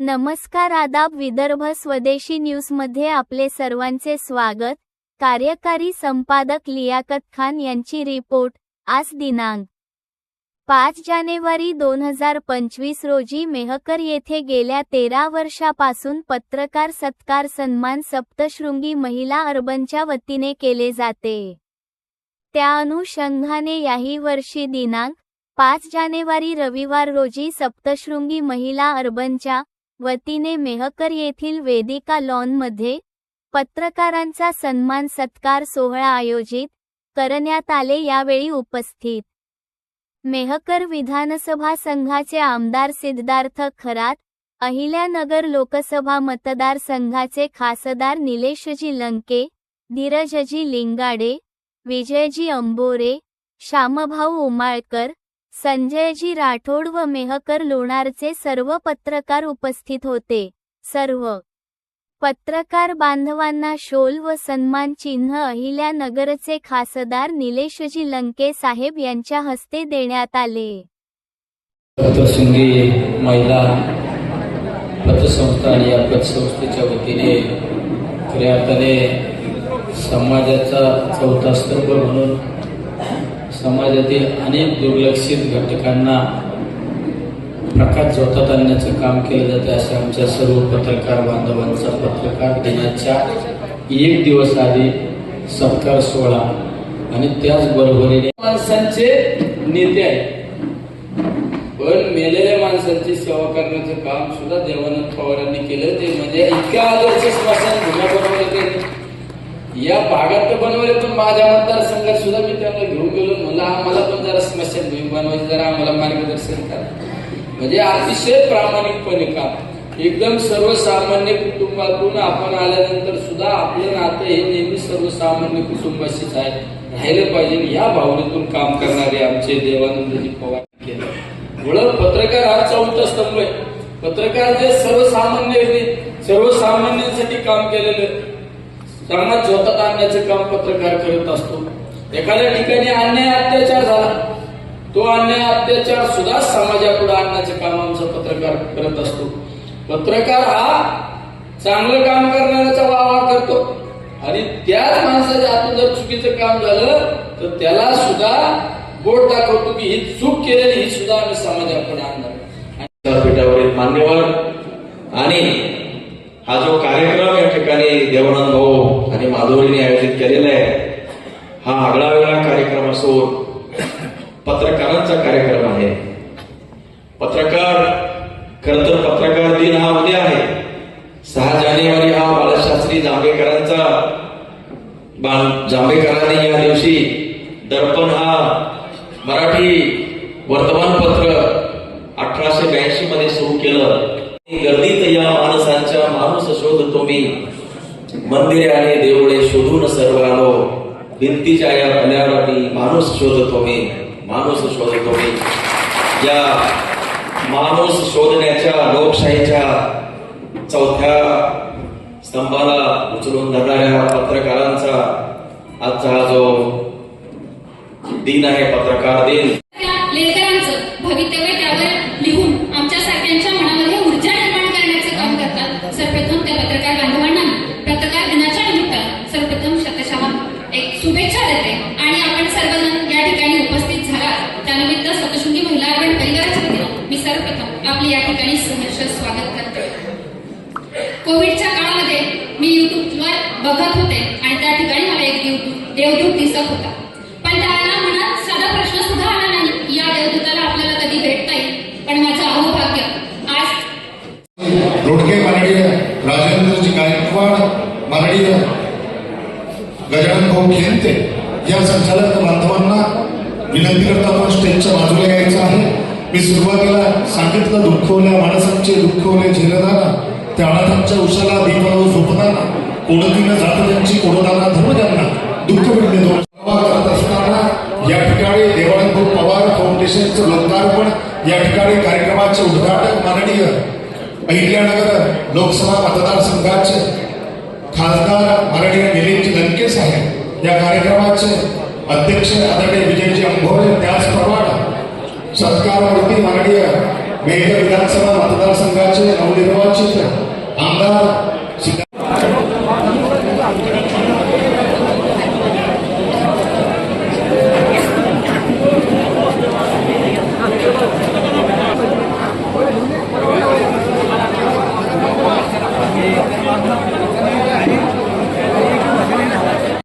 नमस्कार आदाब विदर्भ स्वदेशी न्यूजमध्ये आपले सर्वांचे स्वागत. कार्यकारी संपादक लियाकत खान यांची रिपोर्ट आज दिनांक पाच जानेवारी दोन हजार पंचवीस रोजी मेहकर येथे गेल्या तेरा वर्षापासून पत्रकार सत्कार सन्मान सप्तशृंगी महिला अर्बनच्या वतीने केले जाते. त्या अनुषंगाने याही वर्षी दिनांक पाच जानेवारी रविवार रोजी सप्तशृंगी महिला अर्बनच्या वतीने मेहकर येथील वेदिका लॉनमध्ये पत्रकारांचा सन्मान सत्कार सोहळा आयोजित करण्यात आले यावेळी उपस्थित. मेहकर विधानसभा संघाचे आमदार सिद्धार्थ खरात अहिल्यानगर लोकसभा मतदारसंघाचे खासदार निलेशजी लंके धीरजजी लिंगाडे विजयजी अंबोरे श्यामभाऊ उमाळकर संजयजी राठोड व मेहकर लोणारचे सर्व पत्रकार उपस्थित होते. सर्व पत्रकार बांधवांना शोल व सन्मान चिन्ह अहिल्यानगरचे खासदार निलेशजी लंके साहेब यांच्या हस्ते देण्यात आले. महिला पतसंस्था आणि या पतसंस्थेच्या वतीने खऱ्या अर्थाने समाजाचा चौथा स्तंभ म्हणून समाजातील अनेक दुर्लक्षित घटकांना प्रकाश झोतात आणण्याचं काम केलं जातं असे आमच्या सर्व पत्रकार बांधवांचा पत्रकार दिनाच्या एक दिवस आधी सत्कार सोहळा. आणि त्याचबरोबरीने माणसांचे नेते आहेत. पण मेलेल्या माणसांची सेवा करण्याचं काम सुद्धा देवानंद पवारांनी केलं. ते म्हणजे इतक्या आदर्श स्मशान भूम्या बनवलं ते. या भागात बनवले पण माझ्या मतदारसंघात सुद्धा मी त्यांना घेऊन गेलो म्हणलं आम्हाला पण जरा समस्या बनवायची जरा आम्हाला मार्गदर्शन करा. म्हणजे अतिशय प्रामाणिकपणे काम. एकदम सर्वसामान्य कुटुंबातून आपण आल्यानंतर सुद्धा आपलं नातं हे नेहमी सर्वसामान्य कुटुंबाशीच आहे. राहिलं पाहिजे या भावनेतून काम करणारे आमचे देवानंदजी पवार केलं. पत्रकार हा चौथा स्तंभ आहे. पत्रकार जे सर्वसामान्य सर्वसामान्यांसाठी काम केलेलं समाज झोतात आणण्याचे काम पत्रकार करत असतो. एखाद्या ठिकाणी अन्याय अत्याचार झाला तो अन्याय अत्याचार सुद्धा समाजापुढे आणण्याचे काम आमचा पत्रकार करत असतो. पत्रकार हा चांगलं काम करणाऱ्याचा वावा करतो. आणि त्याच माणसाच्या हातून जर चुकीचं काम झालं तर त्याला सुद्धा बोट दाखवतो की ही चूक केलेली ही सुद्धा आम्ही समाजापुढे आणणार. विद्यापीठावरील मान्यवर आणि हा जो कार्यक्रम या ठिकाणी देवानंद भाऊ आणि माधुरीने आयोजित केलेला आहे हा आगळा वेगळा कार्यक्रम असून पत्रकारांचा कार्यक्रम आहे. पत्रकार खर तर पत्रकार दिन हा उद्या आहे. सहा जानेवारी हा बाळशास्त्री जांभेकरांचा जांभेकरांनी या दिवशी दर्पण हा मराठी वर्तमानपत्र अठराशे ब्याऐंशी मध्ये सुरू केलं. गर्दीत या माणसांच्या माणूस शोधतो मी. मंदिरे आणि देवळे शोधून सर्व आलो भिंतीच्या या पल्यावर मी माणूस शोधतो मी. माणूस शोधतो मी. या माणूस शोधण्याच्या लोकशाहीच्या चौथ्या स्तंभाला उचलून धरणाऱ्या पत्रकारांचा आजचा हा जो दिन आहे पत्रकार दिन. भवितव्य आपले या ठिकाणी सहर्ष स्वागत करते. कोविडच्या काळामध्ये मी युट्यूबवर बघत होते आणि त्या ठिकाणी मला एक देव- देवदूत दिसत होता. पण त्याला मनात साधा प्रश्न सुद्धा आला नाही. या देवदूताला आपल्याला कधी भेटता येईल? पण माझं अहोभाग्य आज रोडके मराठी राजेंद्रजी गायकवाड मराठी गजानन भाऊ खेमते या संचालक बांधवांना विनंती करता आपण स्टेजच्या बाजूला यायचं आहे. मी सुरुवातीला सांगितलं दुःखवल्या माणसांचे दुःखवले झेलणारा त्या अनाथांच्या उशाला दीपाला झोपताना कोणतीनं जात त्यांची कोणताना धर्म त्यांना दुःख मिळते करत असताना या ठिकाणी देवानंद पवार फाउंडेशनचं लोकार्पण या ठिकाणी कार्यक्रमाचे उद्घाटक माननीय अहिल्यानगर लोकसभा मतदारसंघाचे खासदार माननीय निलेश लंकेश आहे या कार्यक्रमाचे अध्यक्ष आदरणीय विजयजी अंभोरे त्याचप्रमाणे सत्कारवरती माननीय मेघ विधानसभा मतदारसंघाचे नवनिर्वाचित आमदार